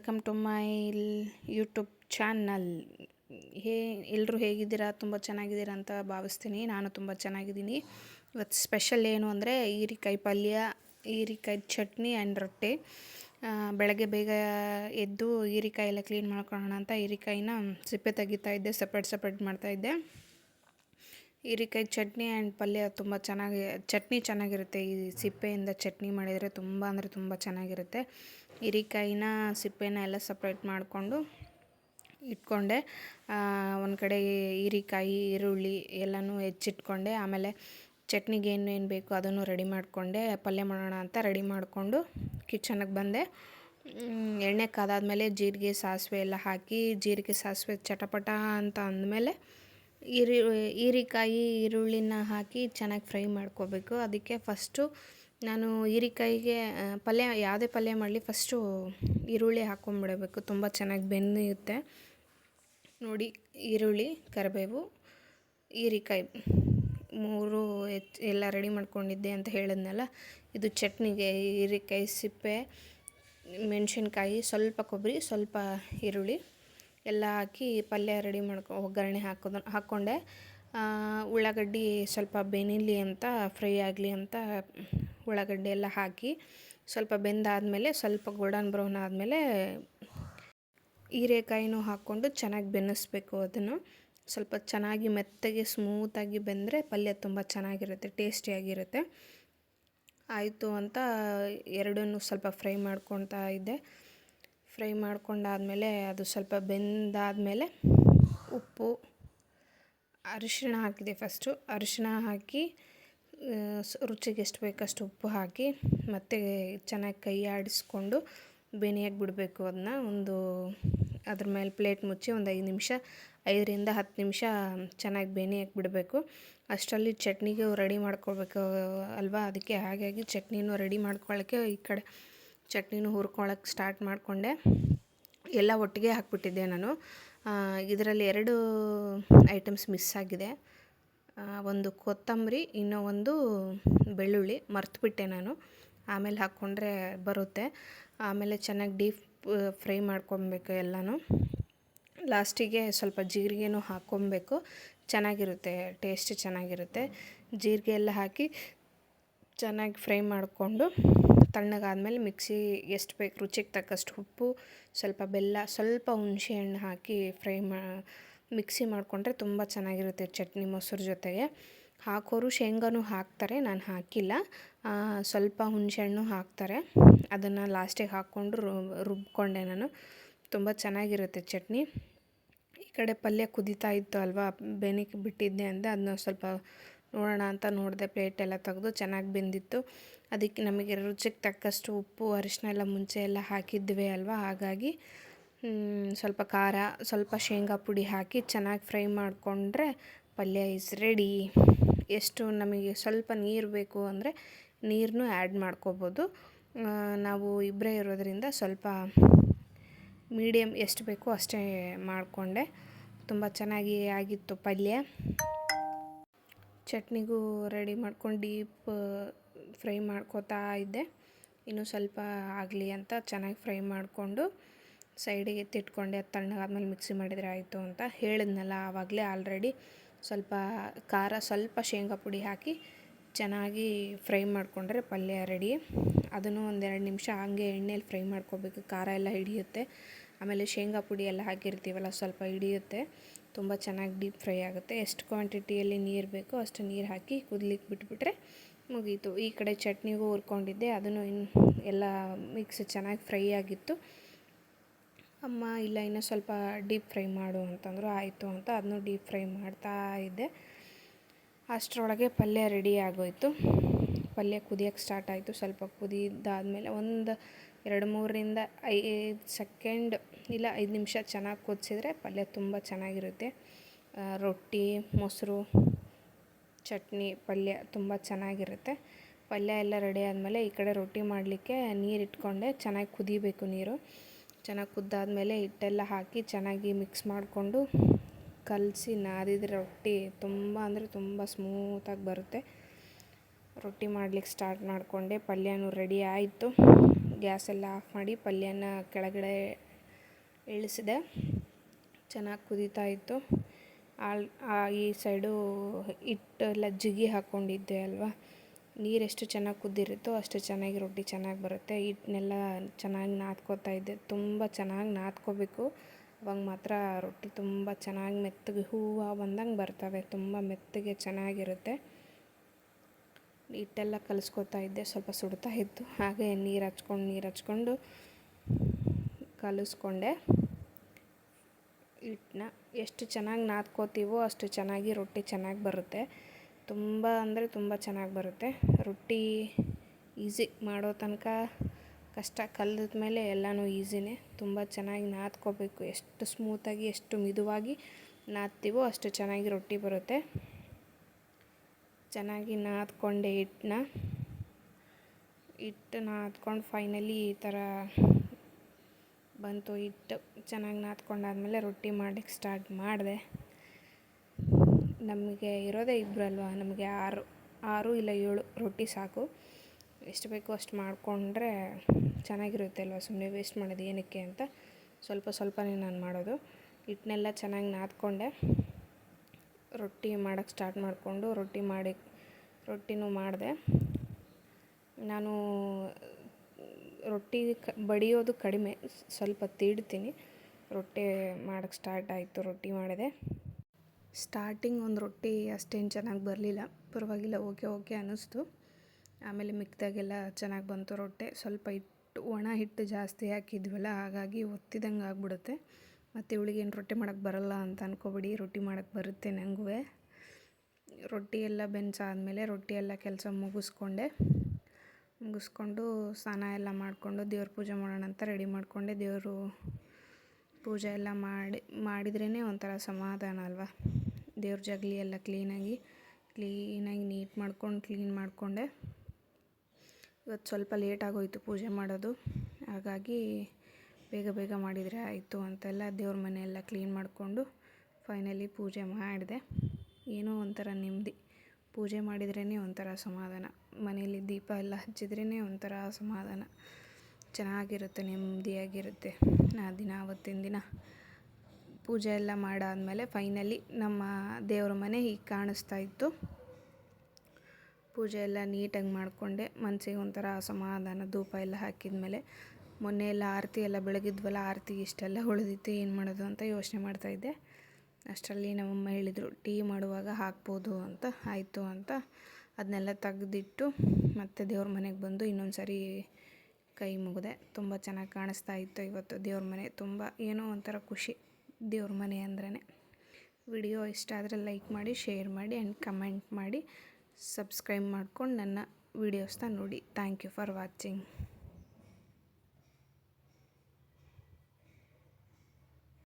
Welcome to my YouTube channel hey ಎಲ್ಲರೂ ಹೇಗಿದ್ದೀರಾ? ತುಂಬ ಚೆನ್ನಾಗಿದ್ದೀರಾ ಅಂತ ಭಾವಿಸ್ತೀನಿ. ನಾನು ತುಂಬ ಚೆನ್ನಾಗಿದ್ದೀನಿ. ಇವತ್ತು ಸ್ಪೆಷಲ್ ಏನು ಅಂದರೆ ಹೀರಿಕಾಯಿ ಪಲ್ಯ ಹೀರಿಕಾಯಿ ಚಟ್ನಿ ಆ್ಯಂಡ್ ರೊಟ್ಟಿ. ಬೆಳಗ್ಗೆ ಬೇಗ ಎದ್ದು ಹೀರಿಕಾಯಿ ಎಲ್ಲ ಕ್ಲೀನ್ ಮಾಡ್ಕೊಳ್ಳೋಣ ಅಂತ ಹೀರಿಕಾಯಿನ ಸಿಪ್ಪೆ ತೆಗಿತಾ ಇದ್ದೆ ಸಪ್ರೇಟ್ ಸಪ್ರೇಟ್ ಮಾಡ್ತಾಯಿದ್ದೆ ಹೀರಿಕಾಯಿ ಚಟ್ನಿ ಆ್ಯಂಡ್ ಪಲ್ಯ ತುಂಬ ಚೆನ್ನಾಗಿ, ಚಟ್ನಿ ಚೆನ್ನಾಗಿರುತ್ತೆ. ಈ ಸಿಪ್ಪೆಯಿಂದ ಚಟ್ನಿ ಮಾಡಿದರೆ ತುಂಬ ಅಂದರೆ ತುಂಬ ಚೆನ್ನಾಗಿರುತ್ತೆ. ಹೀರಿಕಾಯಿನ ಸಿಪ್ಪೆನ ಎಲ್ಲ ಸಪ್ರೇಟ್ ಮಾಡಿಕೊಂಡು ಇಟ್ಕೊಂಡೆ. ಒಂದು ಕಡೆ ಹೀರಿಕಾಯಿ, ಈರುಳ್ಳಿ ಎಲ್ಲನೂ ಹೆಚ್ಚಿಟ್ಕೊಂಡೆ. ಆಮೇಲೆ ಚಟ್ನಿಗೆ ಏನೇನು ಬೇಕು ಅದನ್ನು ರೆಡಿ ಮಾಡಿಕೊಂಡೆ. ಪಲ್ಯ ಮಾಡೋಣ ಅಂತ ರೆಡಿ ಮಾಡಿಕೊಂಡು ಕಿಚನಿಗೆ ಬಂದೆ. ಎಣ್ಣೆ ಕಾದಾದ್ಮೇಲೆ ಜೀರಿಗೆ, ಸಾಸಿವೆ ಎಲ್ಲ ಹಾಕಿ ಜೀರಿಗೆ, ಸಾಸಿವೆ ಚಟಪಟ ಅಂತ ಅಂದಮೇಲೆ ಈರಿ, ಹೀರಿಕಾಯಿ, ಈರುಳ್ಳಿನ ಹಾಕಿ ಚೆನ್ನಾಗಿ ಫ್ರೈ ಮಾಡ್ಕೋಬೇಕು. ಅದಕ್ಕೆ ಫಸ್ಟು ನಾನು ಹೀರಿಕಾಯಿಗೆ ಪಲ್ಯ, ಯಾವುದೇ ಪಲ್ಯ ಮಾಡಲಿ ಫಸ್ಟು ಈರುಳ್ಳಿ ಹಾಕ್ಕೊಂಬಿಡಬೇಕು. ತುಂಬ ಚೆನ್ನಾಗಿ ಬೆಂದಿರುತ್ತೆ ನೋಡಿ, ಈರುಳ್ಳಿ, ಕರಿಬೇವು, ಹೀರಿಕಾಯಿ ಮೂರು ಹೆಚ್ಚು ಎಲ್ಲ ರೆಡಿ ಮಾಡ್ಕೊಂಡಿದ್ದೆ ಅಂತ ಹೇಳಿದ್ನಲ್ಲ? ಇದು ಚಟ್ನಿಗೆ ಹೀರಿಕಾಯಿ ಸಿಪ್ಪೆ, ಮೆಣಸಿನ್ಕಾಯಿ, ಸ್ವಲ್ಪ ಕೊಬ್ಬರಿ, ಸ್ವಲ್ಪ ಈರುಳ್ಳಿ ಎಲ್ಲ ಹಾಕಿ ಪಲ್ಯ ರೆಡಿ ಮಾಡ್ಕೊ, ಒಗ್ಗರಣೆ ಹಾಕೋದು, ಹಾಕ್ಕೊಂಡೆ. ಉಳ್ಳಾಗಡ್ಡಿ ಸ್ವಲ್ಪ ಬೆನಿಲಿ ಅಂತ, ಫ್ರೈ ಆಗಲಿ ಅಂತ ಉಳ್ಳಾಗಡ್ಡಿ ಎಲ್ಲ ಹಾಕಿ ಸ್ವಲ್ಪ ಬೆಂದಾದಮೇಲೆ, ಸ್ವಲ್ಪ ಗೋಲ್ಡನ್ ಬ್ರೌನ್ ಆದಮೇಲೆ ಹೀರೆಕಾಯಿನೂ ಹಾಕ್ಕೊಂಡು ಚೆನ್ನಾಗಿ ಬೆನ್ನಿಸ್ಬೇಕು ಅದನ್ನು. ಸ್ವಲ್ಪ ಚೆನ್ನಾಗಿ ಮೆತ್ತಗೆ ಸ್ಮೂತಾಗಿ ಬೆಂದರೆ ಪಲ್ಯ ತುಂಬ ಚೆನ್ನಾಗಿರುತ್ತೆ, ಟೇಸ್ಟಿಯಾಗಿರುತ್ತೆ. ಆಯಿತು ಅಂತ ಎರಡನ್ನೂ ಸ್ವಲ್ಪ ಫ್ರೈ ಮಾಡ್ಕೊತಾ ಇದ್ದೆ. ಫ್ರೈ ಮಾಡ್ಕೊಂಡಾದಮೇಲೆ ಅದು ಸ್ವಲ್ಪ ಬೆಂದಾದಮೇಲೆ ಉಪ್ಪು ಅರಿಶಿಣ ಹಾಕಿದೆ ಫಸ್ಟು ಅರಿಶಿಣ ಹಾಕಿ ರುಚಿಗೆ ಎಷ್ಟು ಬೇಕಷ್ಟು ಉಪ್ಪು ಹಾಕಿ, ಮತ್ತು ಚೆನ್ನಾಗಿ ಕೈ ಆಡಿಸ್ಕೊಂಡು ಬೇನೆಯಾಗಿ ಬಿಡಬೇಕು ಅದನ್ನ ಒಂದು ಅದ್ರ ಮೇಲೆ ಪ್ಲೇಟ್ ಮುಚ್ಚಿ ಒಂದು ಐದು ನಿಮಿಷ, ಐದರಿಂದ ಹತ್ತು ನಿಮಿಷ ಚೆನ್ನಾಗಿ ಬೇನೆಯಾಗಿ ಬಿಡಬೇಕು. ಅಷ್ಟರಲ್ಲಿ ಚಟ್ನಿಗೆ ರೆಡಿ ಮಾಡ್ಕೊಳ್ಬೇಕು, ಅಲ್ವಾ? ಅದಕ್ಕೆ ಹಾಗಾಗಿ ಚಟ್ನಿನೂ ರೆಡಿ ಮಾಡ್ಕೊಳ್ಳೋಕ್ಕೆ ಈ ಕಡೆ ಚಟ್ನಿನೂ ಹುರ್ಕೊಳಕ್ಕೆ ಸ್ಟಾರ್ಟ್ ಮಾಡಿಕೊಂಡೆ. ಎಲ್ಲ ಒಟ್ಟಿಗೆ ಹಾಕ್ಬಿಟ್ಟಿದ್ದೆ ನಾನು. ಇದರಲ್ಲಿ ಎರಡು ಐಟಮ್ಸ್ ಮಿಸ್ ಆಗಿದೆ. ಒಂದು ಕೊತ್ತಂಬರಿ, ಇನ್ನೂ ಒಂದು ಬೆಳ್ಳುಳ್ಳಿ. ಮರ್ತುಬಿಟ್ಟೆ ನಾನು. ಆಮೇಲೆ ಹಾಕ್ಕೊಂಡ್ರೆ ಬರುತ್ತೆ. ಆಮೇಲೆ ಚೆನ್ನಾಗಿ ಡೀಪ್ ಫ್ರೈ ಮಾಡ್ಕೊಬೇಕು ಎಲ್ಲನೂ. ಲಾಸ್ಟಿಗೆ ಸ್ವಲ್ಪ ಜೀರಿಗೆನೂ ಹಾಕ್ಕೊಬೇಕು ಚೆನ್ನಾಗಿರುತ್ತೆ ಟೇಸ್ಟ್ ಚೆನ್ನಾಗಿರುತ್ತೆ. ಜೀರಿಗೆ ಎಲ್ಲ ಹಾಕಿ ಚೆನ್ನಾಗಿ ಫ್ರೈ ಮಾಡಿಕೊಂಡು ತಣ್ಣಗಾದ್ಮೇಲೆ ಮಿಕ್ಸಿ ಎಷ್ಟು ಬೇಕು ರುಚಿಗೆ ತಕ್ಕಷ್ಟು ಉಪ್ಪು, ಸ್ವಲ್ಪ ಬೆಲ್ಲ, ಸ್ವಲ್ಪ ಹುಣಸೆಹಣ್ಣು ಹಾಕಿ ಫ್ರೈ ಮಾ, ಮಿಕ್ಸಿ ಮಾಡಿಕೊಂಡ್ರೆ ತುಂಬ ಚೆನ್ನಾಗಿರುತ್ತೆ ಚಟ್ನಿ ಮೊಸರು ಜೊತೆಗೆ. ಹಾಕೋರು ಶೇಂಗಾನೂ ಹಾಕ್ತಾರೆ, ನಾನು ಹಾಕಿಲ್ಲ. ಸ್ವಲ್ಪ ಹುಣಸೆಹಣ್ಣು ಹಾಕ್ತಾರೆ. ಅದನ್ನು ಲಾಸ್ಟಿಗೆ ಹಾಕ್ಕೊಂಡು ರುಬ್ಕೊಂಡೆ ನಾನು. ತುಂಬ ಚೆನ್ನಾಗಿರುತ್ತೆ ಚಟ್ನಿ. ಈ ಕಡೆ ಪಲ್ಯ ಕುದೀತಾ ಇತ್ತು ಅಲ್ವಾ, ಬೆನಿಕ್ ಬಿಟ್ಟಿದ್ದೆ ಅಂದೆ ಅದನ್ನ ಸ್ವಲ್ಪ ನೋಡೋಣ ಅಂತ ನೋಡಿದೆ ಪ್ಲೇಟೆಲ್ಲ ತೆಗೆದು ಚೆನ್ನಾಗಿ ಬೆಂದಿತ್ತು. ಅದಕ್ಕೆ ನಮಗೆ ರುಚಿಗೆ ತಕ್ಕಷ್ಟು ಉಪ್ಪು ಅರಿಶಿನ ಎಲ್ಲ ಮುಂಚೆ ಎಲ್ಲ ಹಾಕಿದ್ವಿ ಅಲ್ವಾ? ಹಾಗಾಗಿ ಸ್ವಲ್ಪ ಖಾರ, ಸ್ವಲ್ಪ ಶೇಂಗಾ ಪುಡಿ ಹಾಕಿ ಚೆನ್ನಾಗಿ ಫ್ರೈ ಮಾಡಿಕೊಂಡ್ರೆ ಪಲ್ಯ ಇಸ್ ರೆಡಿ ಎಷ್ಟು ನಮಗೆ ಸ್ವಲ್ಪ ನೀರು ಬೇಕು ಅಂದರೆ ನೀರನ್ನು ಆ್ಯಡ್ ಮಾಡ್ಕೋಬೋದು. ನಾವು ಇಬ್ಬರೇ ಇರೋದರಿಂದ ಸ್ವಲ್ಪ ಮೀಡಿಯಮ್ ಎಷ್ಟು ಬೇಕೋ ಅಷ್ಟೇ ಮಾಡಿಕೊಂಡೆ. ತುಂಬ ಚೆನ್ನಾಗಿ ಆಗಿತ್ತು ಪಲ್ಯ. ಚಟ್ನಿಗೂ ರೆಡಿ ಮಾಡ್ಕೊಂಡು ಡೀಪ್ ಫ್ರೈ ಮಾಡ್ಕೋತಾ ಇದ್ದೆ. ಇನ್ನೂ ಸ್ವಲ್ಪ ಆಗಲಿ ಅಂತ ಚೆನ್ನಾಗಿ ಫ್ರೈ ಮಾಡಿಕೊಂಡು ಸೈಡಿಗೆ ಎತ್ತಿಟ್ಕೊಂಡೆ ಅದು ತಣ್ಣಗಾದ್ಮೇಲೆ ಮಿಕ್ಸಿ ಮಾಡಿದರೆ ಆಯಿತು ಅಂತ ಹೇಳಿದ್ನಲ್ಲ ಆವಾಗಲೇ ಆಲ್ರೆಡಿ. ಸ್ವಲ್ಪ ಖಾರ, ಸ್ವಲ್ಪ ಶೇಂಗಾ ಪುಡಿ ಹಾಕಿ ಚೆನ್ನಾಗಿ ಫ್ರೈ ಮಾಡಿಕೊಂಡ್ರೆ ಪಲ್ಯ ರೆಡಿ. ಅದನ್ನು ಒಂದೆರಡು ನಿಮಿಷ ಹಂಗೆ ಎಣ್ಣೆಯಲ್ಲಿ ಫ್ರೈ ಮಾಡ್ಕೋಬೇಕು, ಖಾರ ಎಲ್ಲ ಹಿಡಿಯುತ್ತೆ. ಆಮೇಲೆ ಶೇಂಗಾ ಪುಡಿ ಎಲ್ಲ ಹಾಕಿರ್ತೀವಲ್ಲ, ಸ್ವಲ್ಪ ಹಿಡಿಯುತ್ತೆ. ತುಂಬ ಚೆನ್ನಾಗಿ ಡೀಪ್ ಫ್ರೈ ಆಗುತ್ತೆ. ಎಷ್ಟು ಕ್ವಾಂಟಿಟಿಯಲ್ಲಿ ನೀರು ಬೇಕೋ ಅಷ್ಟು ನೀರು ಹಾಕಿ ಕುದ್ಲಿಕ್ಕೆ ಬಿಟ್ಬಿಟ್ರೆ ಮುಗೀತು. ಈ ಕಡೆ ಚಟ್ನಿಗೂ ಹುರ್ಕೊಂಡಿದ್ದೆ. ಅದನ್ನು ಇನ್ನು ಎಲ್ಲ ಮಿಕ್ಸ್ ಚೆನ್ನಾಗಿ ಫ್ರೈ ಆಗಿತ್ತು. ಅಮ್ಮ, ಇಲ್ಲ, ಇನ್ನೂ ಸ್ವಲ್ಪ ಡೀಪ್ ಫ್ರೈ ಮಾಡು ಅಂತಂದರು. ಆಯಿತು ಅಂತ ಅದನ್ನು ಡೀಪ್ ಫ್ರೈ ಮಾಡ್ತಾ ಇದ್ದೆ. ಅಷ್ಟರೊಳಗೆ ಪಲ್ಯ ರೆಡಿ ಆಗೋಯ್ತು. ಪಲ್ಯ ಕುದಿಯೋಕ್ಕೆ ಸ್ಟಾರ್ಟ್ ಆಯಿತು. ಸ್ವಲ್ಪ ಕುದಿದಾದ್ಮೇಲೆ ಒಂದು ಎರಡು ಮೂರರಿಂದ ಐದು ಸೆಕೆಂಡ್ ಇಲ್ಲ, ಐದು ನಿಮಿಷ ಚೆನ್ನಾಗಿ ಕುದಿಸಿದ್ರೆ ಪಲ್ಯ ತುಂಬ ಚೆನ್ನಾಗಿರುತ್ತೆ. ರೊಟ್ಟಿ, ಮೊಸರು ಚಟ್ನಿ ಪಲ್ಯ ತುಂಬ ಚೆನ್ನಾಗಿರುತ್ತೆ. ಪಲ್ಯ ಎಲ್ಲ ರೆಡಿ ಆದಮೇಲೆ ಈ ಕಡೆ ರೊಟ್ಟಿ ಮಾಡಲಿಕ್ಕೆ ನೀರು ಇಟ್ಕೊಂಡೆ, ಚೆನ್ನಾಗಿ ಕುದಿಬೇಕು ನೀರು. ಚೆನ್ನಾಗಿ ಕುದ್ದಾದ್ಮೇಲೆ ಹಿಟ್ಟೆಲ್ಲ ಹಾಕಿ ಚೆನ್ನಾಗಿ ಮಿಕ್ಸ್ ಮಾಡಿಕೊಂಡು ಕಲಸಿ ನಾದಿದ್ರೆ ರೊಟ್ಟಿ ತುಂಬ ಅಂದರೆ ತುಂಬ ಸ್ಮೂತಾಗಿ ಬರುತ್ತೆ. ರೊಟ್ಟಿ ಮಾಡ್ಲಿಕ್ಕೆ ಸ್ಟಾರ್ಟ್ ಮಾಡಿಕೊಂಡೆ, ಪಲ್ಯನೂ ರೆಡಿ ಆಯಿತು. ಗ್ಯಾಸ್ ಎಲ್ಲ ಆಫ್ ಮಾಡಿ ಪಲ್ಯನ ಕೆಳಗಡೆ ಇಳಿಸಿದೆ. ಚೆನ್ನಾಗಿ ಕುದೀತಾ ಇತ್ತು. ಆಲ್ ಈ ಸೈಡು ಹಿಟ್ಟೆಲ್ಲ ಜಿಗಿ ಹಾಕ್ಕೊಂಡಿದ್ದೆ ಅಲ್ವಾ? ನೀರು ಎಷ್ಟು ಚೆನ್ನಾಗಿ ಕುದ್ದಿರುತ್ತೋ ಅಷ್ಟು ಚೆನ್ನಾಗಿ ರೊಟ್ಟಿ ಚೆನ್ನಾಗಿ ಬರುತ್ತೆ. ಹಿಟ್ಟನ್ನೆಲ್ಲ ಚೆನ್ನಾಗಿ ನಾದ್ಕೋತಾ ಇದ್ದೆ. ತುಂಬ ಚೆನ್ನಾಗಿ ನಾದ್ಕೋಬೇಕು. ಅವಾಗ ಮಾತ್ರ ರೊಟ್ಟಿ ತುಂಬ ಚೆನ್ನಾಗಿ ಮೆತ್ತಗೆ ಹೂವು ಬಂದಂಗೆ ಬರ್ತವೆ. ತುಂಬ ಮೆತ್ತಗೆ ಚೆನ್ನಾಗಿರುತ್ತೆ. ಹಿಟ್ಟೆಲ್ಲ ಕಲಿಸ್ಕೊತಾ ಇದ್ದೆ. ಸ್ವಲ್ಪ ಸುಡ್ತಾ ಇತ್ತು. ಹಾಗೆ ನೀರು ಹಚ್ಕೊಂಡು ನೀರು ಹಚ್ಕೊಂಡು ಕಲಿಸ್ಕೊಂಡೆ ಹಿಟ್ಟನ್ನ ಎಷ್ಟು ಚೆನ್ನಾಗಿ ನಾದ್ಕೋತೀವೋ ಅಷ್ಟು ಚೆನ್ನಾಗಿ ರೊಟ್ಟಿ ಚೆನ್ನಾಗಿ ಬರುತ್ತೆ. ತುಂಬ ಅಂದರೆ ತುಂಬ ಚೆನ್ನಾಗಿ ಬರುತ್ತೆ. ರೊಟ್ಟಿ ಈಸಿ ಮಾಡೋ ತನಕ ಕಷ್ಟ. ಕಲ್ದ ಮೇಲೆ ಎಲ್ಲನೂ ಈಸಿನೇ. ತುಂಬ ಚೆನ್ನಾಗಿ ನಾದ್ಕೋಬೇಕು. ಎಷ್ಟು ಸ್ಮೂತಾಗಿ, ಎಷ್ಟು ಮಿದುವಾಗಿ ನಾದ್ತೀವೋ ಅಷ್ಟು ಚೆನ್ನಾಗಿ ರೊಟ್ಟಿ ಬರುತ್ತೆ. ಚೆನ್ನಾಗಿ ನಾದ್ಕೊಂಡೆ ಹಿಟ್ಟನ್ನ. ಹಿಟ್ಟು ನಾದ್ಕೊಂಡು ಫೈನಲಿ ಈ ಥರ ಬಂತು, ಹಿಟ್ಟು ಚೆನ್ನಾಗಿ ನಾದ್ಕೊಂಡಾದ್ಮೇಲೆ ರೊಟ್ಟಿ ಮಾಡೋಕ್ಕೆ ಸ್ಟಾರ್ಟ್ ಮಾಡಿದೆ. ನಮಗೆ ಇರೋದೇ ಇಬ್ಬರಲ್ವ ನಮಗೆ ಆರು ಆರು ಇಲ್ಲ ಏಳು ರೊಟ್ಟಿ ಸಾಕು. ಎಷ್ಟು ಬೇಕೋ ಅಷ್ಟು ಮಾಡಿಕೊಂಡ್ರೆ ಚೆನ್ನಾಗಿರುತ್ತೆ ಅಲ್ವ ಸುಮ್ಮನೆ ವೇಸ್ಟ್ ಮಾಡೋದು ಏನಕ್ಕೆ ಅಂತ ಸ್ವಲ್ಪ ಸ್ವಲ್ಪನೇ ನಾನು ಮಾಡೋದು. ಹಿಟ್ಟನ್ನೆಲ್ಲ ಚೆನ್ನಾಗಿ ನಾದ್ಕೊಂಡೆ. ರೊಟ್ಟಿ ಮಾಡೋಕ್ಕೆ ಸ್ಟಾರ್ಟ್ ಮಾಡಿಕೊಂಡು ರೊಟ್ಟಿ ಮಾಡಿ, ರೊಟ್ಟಿನೂ ಮಾಡಿದೆ. ನಾನು ರೊಟ್ಟಿ ಕ, ಬಡಿಯೋದು ಕಡಿಮೆ. ಸ್ವಲ್ಪ ತೀಡ್ತೀನಿ. ರೊಟ್ಟಿ ಮಾಡೋಕ್ಕೆ ಸ್ಟಾರ್ಟ್ ಆಯಿತು, ರೊಟ್ಟಿ ಮಾಡಿದೆ. ಸ್ಟಾರ್ಟಿಂಗ್ ಒಂದು ರೊಟ್ಟಿ ಅಷ್ಟೇನು ಚೆನ್ನಾಗಿ ಬರಲಿಲ್ಲ. ಪರವಾಗಿಲ್ಲ, ಓಕೆ ಓಕೆ ಅನ್ನಿಸ್ತು. ಆಮೇಲೆ ಮಿಕ್ದಾಗೆಲ್ಲ ಚೆನ್ನಾಗಿ ಬಂತು ರೊಟ್ಟಿ. ಸ್ವಲ್ಪ ಹಿಟ್ಟು, ಒಣ ಹಿಟ್ಟು ಜಾಸ್ತಿ ಹಾಕಿದ್ವಲ್ಲ, ಹಾಗಾಗಿ ಒತ್ತಿದಂಗೆ ಆಗ್ಬಿಡುತ್ತೆ. ಮತ್ತು ಏನು ರೊಟ್ಟಿ ಮಾಡೋಕ್ಕೆ ಬರಲ್ಲ ಅಂತ ಅಂದ್ಕೊಬಿಡಿ ರೊಟ್ಟಿ ಮಾಡೋಕ್ಕೆ ಬರುತ್ತೆ ನನಗೂ ರೊಟ್ಟಿ ಎಲ್ಲ ಬೆಂಚಾದಮೇಲೆ ರೊಟ್ಟಿ ಎಲ್ಲ ಕೆಲಸ ಮುಗಿಸ್ಕೊಂಡೆ. ಮುಗಿಸ್ಕೊಂಡು ಸ್ನಾನ ಎಲ್ಲ ಮಾಡಿಕೊಂಡು ದೇವ್ರ ಪೂಜೆ ಮಾಡೋಣ ಅಂತ ರೆಡಿ ಮಾಡಿಕೊಂಡೆ. ದೇವರು ಪೂಜೆ ಎಲ್ಲ ಮಾಡಿ ಮಾಡಿದ್ರೇ ಒಂಥರ ಸಮಾಧಾನ ಅಲ್ವಾ? ದೇವ್ರ ಜಗಲಿ ಎಲ್ಲ ಕ್ಲೀನಾಗಿ ಕ್ಲೀನಾಗಿ ನೀಟ್ ಮಾಡ್ಕೊಂಡು ಕ್ಲೀನ್ ಮಾಡಿಕೊಂಡೆ. ಇವತ್ತು ಸ್ವಲ್ಪ ಲೇಟ್ ಆಗೋಯ್ತು ಪೂಜೆ ಮಾಡೋದು. ಹಾಗಾಗಿ ಬೇಗ ಬೇಗ ಮಾಡಿದರೆ ಆಯಿತು ಅಂತೆಲ್ಲ ದೇವ್ರ ಮನೆಯೆಲ್ಲ ಕ್ಲೀನ್ ಮಾಡಿಕೊಂಡು ಫೈನಲಿ ಪೂಜೆ ಮಾಡಿದೆ. ಏನೋ ಒಂಥರ ನೆಮ್ಮದಿ. ಪೂಜೆ ಮಾಡಿದ್ರೇ ಒಂಥರ ಸಮಾಧಾನ. ಮನೇಲಿ ದೀಪ ಎಲ್ಲ ಹಚ್ಚಿದ್ರೇ ಒಂಥರ ಸಮಾಧಾನ. ಚೆನ್ನಾಗಿರುತ್ತೆ, ನೆಮ್ಮದಿಯಾಗಿರುತ್ತೆ. ಆ ದಿನ ಆವತ್ತಿನ ದಿನ ಪೂಜೆ ಎಲ್ಲ ಮಾಡಾದಮೇಲೆ ಫೈನಲಿ ನಮ್ಮ ದೇವ್ರ ಮನೆ ಹೀಗೆ ಕಾಣಿಸ್ತಾ ಇತ್ತು. ಪೂಜೆ ಎಲ್ಲ ನೀಟಾಗಿ ಮಾಡಿಕೊಂಡೆ. ಮನಸ್ಸಿಗೆ ಒಂಥರ ಸಮಾಧಾನ, ಧೂಪ ಎಲ್ಲ ಹಾಕಿದ ಮೇಲೆ ಮೊನ್ನೆ ಎಲ್ಲ ಆರತಿ ಎಲ್ಲ ಬೆಳಗಿದ್ವಲ್ಲ, ಆರತಿ ಇಷ್ಟೆಲ್ಲ ಉಳಿದಿತ್ತು, ಏನು ಮಾಡೋದು ಅಂತ ಯೋಚನೆ ಮಾಡ್ತಾಯಿದ್ದೆ ಅಷ್ಟರಲ್ಲಿ ನಮ್ಮಮ್ಮ ಹೇಳಿದರು, ಟೀ ಮಾಡುವಾಗ ಹಾಕ್ಬೋದು ಅಂತ. ಆಯಿತು ಅಂತ. ಅದನ್ನೆಲ್ಲ ತೆಗೆದಿಟ್ಟು ಮತ್ತೆ ದೇವ್ರ ಮನೆಗೆ ಬಂದು ಇನ್ನೊಂದು ಸಾರಿ ಕೈ ಮುಗಿದೆ. ತುಂಬ ಚೆನ್ನಾಗಿ ಕಾಣಿಸ್ತಾ ಇತ್ತು ಇವತ್ತು ದೇವ್ರ ಮನೆ. ತುಂಬ ಏನೋ ಒಂಥರ ಖುಷಿ ದೇವ್ರ ಮನೆ ಅಂದ್ರೇ ವಿಡಿಯೋ ಇಷ್ಟ ಆದರೆ ಲೈಕ್ ಮಾಡಿ, ಶೇರ್ ಮಾಡಿ ಆ್ಯಂಡ್ ಕಮೆಂಟ್ ಮಾಡಿ. ಸಬ್ಸ್ಕ್ರೈಬ್ ಮಾಡ್ಕೊಂಡು ನನ್ನ ವೀಡಿಯೋಸ್ನ ನೋಡಿ. Thank you for watching.